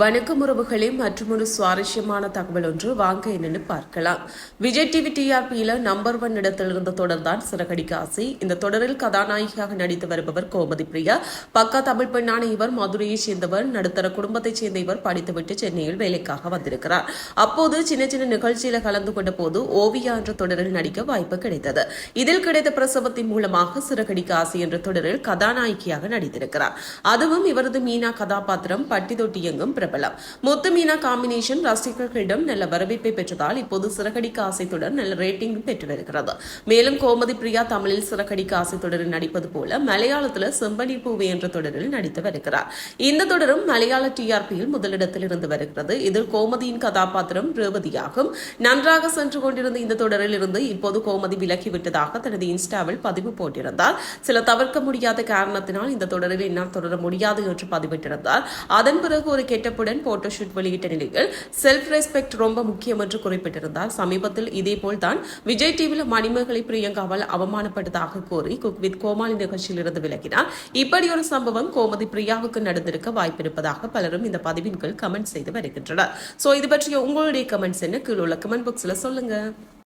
வணக்கம் உறவுகளே மற்றும் ஒரு சுவாரஸ்யமான தகவல் ஒன்று வாங்க என்னன்னு பார்க்கலாம். விஜய் டிவி டிஆர்பியில நம்பர் ஒன் இடத்தில் இருந்த தொடர் தான் சிறகடிக்க ஆசை. இந்த தொடரில் கதாநாயகியாக நடித்து வருபவர் கோமதி பிரியா. பக்கா தமிழ் பெண்ணான இவர் மதுரையைச் சேர்ந்தவர். நடுத்தர குடும்பத்தைச் சேர்ந்த இவர் படித்துவிட்டு சென்னையில் வேலைக்காக வந்திருக்கிறார். அப்போது சின்ன சின்ன நிகழ்ச்சியில கலந்து கொண்ட போது ஓவியா என்ற தொடரில் நடிக்க வாய்ப்பு கிடைத்தது. இதில் கிடைத்த பிரசவத்தின் மூலமாக சிறகடிக்க ஆசை என்ற தொடரில் கதாநாயகியாக நடித்திருக்கிறார். அதுவும் இவரது மீனா கதாபாத்திரம். பட்டி தொட்டி எங்கும் பிரபலம். முத்து மீனா காம்பினேஷன் ரசிகர்களிடம் நல்ல வரவேற்பை பெற்றதால் இப்போது சிறகடிக்க ஆசைத்துடன் நல்ல ரேட்டிங் பெற்று வருகிறது. மேலும் கோமதி பிரியா தமிழில் சிறகடிக்க ஆசை தொடரில் நடிப்பது போல மலையாளத்தில் செம்பனி பூவே என்ற தொடரில் நடித்து வருகிறார். இந்த தொடரும் மலையாள டிஆர்பியில் முதலிடத்தில் இருந்து வருகிறது. இதில் கோமதியின் கதாபாத்திரம் ரேவதியாகும். நன்றாக சென்று கொண்டிருந்த இந்த தொடரில் இருந்து இப்போது கோமதி விலகிவிட்டதாக தனது இன்ஸ்டாவில் பதிவு போட்டிருந்தார். சில தவிர்க்க முடியாத காரணத்தினால் இந்த தொடரில் என்னால் தொடர முடியாது என்று பதிவிட்டிருந்தார். அதன் பிறகு ஒரு கெட்ட போட்டோ போட்டோஷூட் வெளியிட்ட நிலையில் செல்ஃப் ரெஸ்பெக்ட் ரொம்ப முக்கியம் என்று குறிப்பிட்டிருந்தார். சமீபத்தில் இதேபோல் தான் விஜய் டிவியில் மணிமகளை பிரியங்காவால் அவமானப்பட்டதாக கூறி குக் வித் கோமாளி நிகழ்ச்சியில் இருந்து விலகினார். இப்படி ஒரு சம்பவம் கோமதி பிரியாவுக்கு நடந்திருக்க வாய்ப்பிருப்பதாக பலரும் இந்த பதிவின் கீழ் கமெண்ட் செய்து வருகின்றனர். சோ இது பற்றிய உங்களுடைய கமெண்ட்ஸ் என்ன? கீழே உள்ள கமெண்ட் பாக்ஸ்ல சொல்லுங்க.